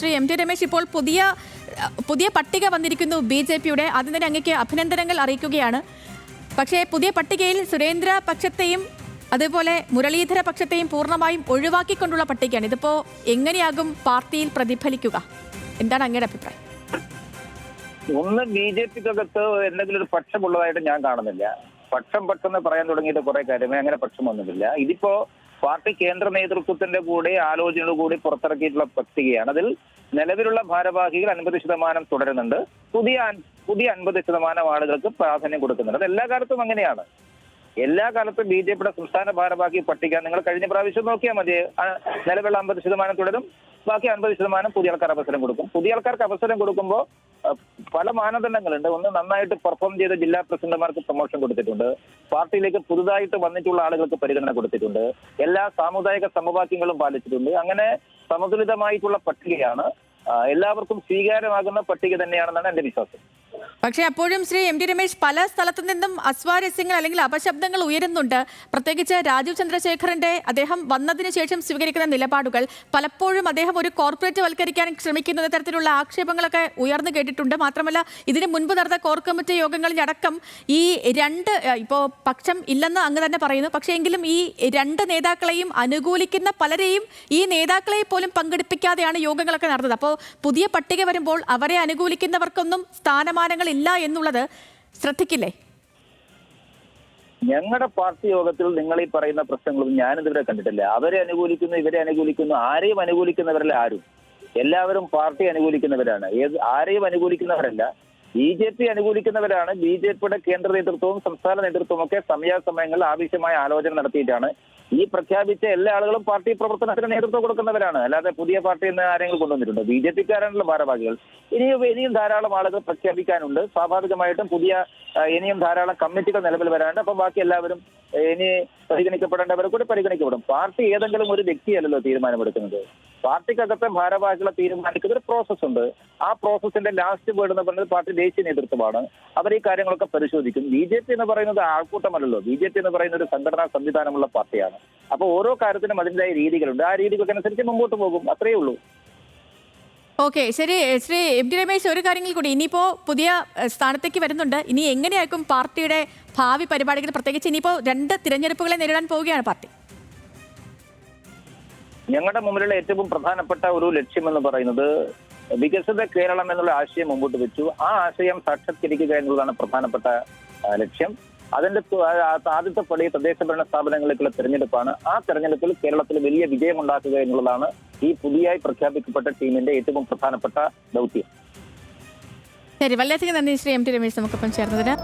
Shri M T Ramesh ഇപ്പോൾ പുതിയ പുതിയ പട്ടിക വന്നിരിക്കുന്നു ബി ജെ പിയുടെ. അതിന് തന്നെ അങ്ങേക്ക് അഭിനന്ദനങ്ങൾ അറിയിക്കുകയാണ്. പക്ഷേ പുതിയ പട്ടികയിൽ സുരേന്ദ്ര പക്ഷത്തെയും അതുപോലെ മുരളീധര പക്ഷത്തെയും പൂർണമായും ഒഴിവാക്കിക്കൊണ്ടുള്ള പട്ടികയാണ്. ഇതിപ്പോൾ എങ്ങനെയാകും പാർട്ടിയിൽ പ്രതിഫലിക്കുക? എന്താണ് അങ്ങയുടെ അഭിപ്രായം? ഒന്ന് ബി ജെ പിക്കകത്ത് എന്തെങ്കിലും ഒരു പക്ഷമുള്ളതായിട്ട് ഞാൻ കാണുന്നില്ല. പക്ഷം പക്ഷം പറയാൻ തുടങ്ങിയിട്ട് കുറെ കാര്യമേ അങ്ങനെ പക്ഷം പക്ഷമൊന്നുമില്ല ഇതിപ്പോ പാർട്ടി കേന്ദ്ര നേതൃത്വത്തിന്റെ കൂടെ ആലോചനയോട് കൂടി പുറത്തിറക്കിയിട്ടുള്ള പട്ടികയാണ്. അതിൽ നിലവിലുള്ള ഭാരവാഹികൾ അൻപത് ശതമാനം തുടരുന്നുണ്ട്. പുതിയ പുതിയ അൻപത് ശതമാനം ആളുകൾക്ക് പ്രാധാന്യം കൊടുക്കുന്നുണ്ട്. അത് എല്ലാ കാലത്തും അങ്ങനെയാണ്. എല്ലാ കാലത്തും ബി ജെ പിയുടെ സംസ്ഥാന ഭാരവാഹി പട്ടിക നിങ്ങൾ കഴിഞ്ഞ പ്രാവശ്യം നോക്കിയാൽ മതി. നിലവിലുള്ള അമ്പത് ശതമാനം തുടരും. ബാക്കി അൻപത് ശതമാനം പുതിയ ആൾക്കാർ അവസരം കൊടുക്കും. പുതിയ ആൾക്കാർക്ക് അവസരം കൊടുക്കുമ്പോൾ പല മാനദണ്ഡങ്ങളുണ്ട്. ഒന്ന് നന്നായിട്ട് പെർഫോം ചെയ്ത ജില്ലാ പ്രസിഡന്റുമാർക്ക് പ്രൊമോഷൻ കൊടുത്തിട്ടുണ്ട്. പാർട്ടിയിലേക്ക് പുതുതായിട്ട് വന്നിട്ടുള്ള ആളുകൾക്ക് പരിഗണന കൊടുത്തിട്ടുണ്ട്. എല്ലാ സാമുദായിക സമവാക്യങ്ങളും പാലിച്ചിട്ടുണ്ട്. അങ്ങനെ സമതുലിതമായിട്ടുള്ള പട്ടികയാണ് എല്ലാവർക്കും സ്വീകാര്യമാകുന്ന പട്ടിക തന്നെയാണെന്നാണ് എന്റെ വിശ്വാസം. പക്ഷേ അപ്പോഴും ശ്രീ എം ടി രമേശ് പല സ്ഥലത്തു നിന്നും അസ്വാരസ്യങ്ങൾ അല്ലെങ്കിൽ അപശബ്ദങ്ങൾ ഉയരുന്നുണ്ട്. പ്രത്യേകിച്ച് രാജീവ് ചന്ദ്രശേഖറിന്റെ അദ്ദേഹം വന്നതിന് ശേഷം സ്വീകരിക്കുന്ന നിലപാടുകൾ പലപ്പോഴും അദ്ദേഹം ഒരു കോർപ്പറേറ്റ് വൽക്കരിക്കാൻ ശ്രമിക്കുന്ന തരത്തിലുള്ള ആക്ഷേപങ്ങളൊക്കെ ഉയർന്നു കേട്ടിട്ടുണ്ട്. മാത്രമല്ല ഇതിന് മുൻപ് നടന്ന കോർ കമ്മിറ്റി യോഗങ്ങളിലടക്കം ഈ രണ്ട് ഇപ്പോൾ പക്ഷം ഇല്ലെന്ന് അങ്ങ് തന്നെ പറയുന്നു. പക്ഷേ എങ്കിലും ഈ രണ്ട് നേതാക്കളെയും അനുകൂലിക്കുന്ന പലരെയും ഈ നേതാക്കളെ പോലും പങ്കെടുപ്പിക്കാതെയാണ് യോഗങ്ങളൊക്കെ നടന്നത്. അപ്പോൾ പുതിയ പട്ടിക വരുമ്പോൾ അവരെ അനുകൂലിക്കുന്നവർക്കൊന്നും സ്ഥാനമാനങ്ങൾ ഇല്ല എന്നുള്ളത് ശ്രദ്ധിക്കില്ലേ? ഞങ്ങളുടെ പാർട്ടി യോഗത്തിൽ നിങ്ങൾ ഈ പറയുന്ന പ്രശ്നങ്ങളൊന്നും ഞാനിതുവരെ കണ്ടിട്ടില്ല. അവരെ അനുകൂലിക്കുന്നു ഇവരെ അനുകൂലിക്കുന്നു ആരെയും അനുകൂലിക്കുന്നവരല്ല ആരും. എല്ലാവരും പാർട്ടി അനുകൂലിക്കുന്നവരാണ്. ഏത് ആരെയും അനുകൂലിക്കുന്നവരല്ല. ബി ജെ പി അനുകൂലിക്കുന്നവരാണ്. ബി ജെ പിയുടെ കേന്ദ്ര നേതൃത്വവും സംസ്ഥാന നേതൃത്വവും ഒക്കെ സമയാസമയങ്ങളിൽ ആവശ്യമായ ആലോചന നടത്തിയിട്ടാണ്. ഈ പ്രഖ്യാപിച്ച എല്ലാ ആളുകളും പാർട്ടി പ്രവർത്തനത്തിന് നേതൃത്വം കൊടുക്കുന്നവരാണ്. അല്ലാതെ പുതിയ പാർട്ടി എന്ന ആരെങ്കിലും കൊണ്ടുവന്നിട്ടുണ്ട്. ബി ജെ പിക്കാരാണല്ലോ ഭാരവാഹികൾ. ഇനിയും ഇനിയും ധാരാളം ആളുകൾ പ്രഖ്യാപിക്കാനുണ്ട്. സ്വാഭാവികമായിട്ടും പുതിയ ഇനിയും ധാരാളം കമ്മിറ്റികൾ നിലവിൽ വരാനുണ്ട്. അപ്പൊ ബാക്കി എല്ലാവരും ഇനി പരിഗണിക്കപ്പെടേണ്ടവരെ കൂടി പരിഗണിക്കപ്പെടും. പാർട്ടി ഏതെങ്കിലും ഒരു വ്യക്തിയല്ലല്ലോ തീരുമാനമെടുക്കുന്നത്. പാർട്ടിക്കകത്തെ ഭാരവാഹികളെ തീരുമാനിക്കുന്ന ഒരു പ്രോസസ് ഉണ്ട്. ആ പ്രോസസ്സിന്റെ ലാസ്റ്റ് വേർഡ് എന്ന് പറയുന്നത് പാർട്ടി ദേശീയ നേതൃത്വമാണ്. അവർ ഈ കാര്യങ്ങളൊക്കെ പരിശോധിക്കും. ബി ജെ പി എന്ന് പറയുന്നത് ആൾക്കൂട്ടമല്ലല്ലോ. ബി ജെ പി എന്ന് പറയുന്ന ഒരു സംഘടനാ സംവിധാനമുള്ള പാർട്ടിയാണ്. അപ്പൊ ഓരോ കാര്യത്തിനും അതിന്റെതായ രീതികളുണ്ട്. ആ രീതികൾക്കനുസരിച്ച് മുമ്പോട്ട് പോകും. അത്രയേ ഉള്ളൂ. ഓക്കെ ശരി. ശ്രീ എം ടി രമേശ് ഒരു കാര്യങ്ങൾ കൂടി. ഇനിയിപ്പോ പുതിയ സ്ഥാനത്തേക്ക് വരുന്നുണ്ട്. ഇനി എങ്ങനെയായിരിക്കും പാർട്ടിയുടെ ഭാവി പരിപാടികൾ? പ്രത്യേകിച്ച് ഇനിയിപ്പോ രണ്ട് തിരഞ്ഞെടുപ്പുകളെ നേരിടാൻ പോവുകയാണ് പാർട്ടി. ഞങ്ങളുടെ മുമ്പിലുള്ള ഏറ്റവും പ്രധാനപ്പെട്ട ഒരു ലക്ഷ്യം എന്ന് പറയുന്നത് വികസിത കേരളം എന്നുള്ള ആശയം മുമ്പോട്ട് വെച്ചു. ആ ആശയം സാക്ഷാത്കരിക്കുക എന്നുള്ളതാണ് പ്രധാനപ്പെട്ട ലക്ഷ്യം. അതിന്റെ ആദ്യത്തെ പടി തദ്ദേശ ഭരണ സ്ഥാപനങ്ങളിലേക്കുള്ള തെരഞ്ഞെടുപ്പാണ്. ആ തെരഞ്ഞെടുപ്പിൽ കേരളത്തിൽ വലിയ വിജയമുണ്ടാക്കുക എന്നുള്ളതാണ് ഈ പുതിയായി പ്രഖ്യാപിക്കപ്പെട്ട ടീമിന്റെ ഏറ്റവും പ്രധാനപ്പെട്ട ദൗത്യം. ശരി വളരെയധികം നന്ദി ശ്രീ എം ടി രമേശ് നമുക്കൊപ്പം ചേർന്നതിന്.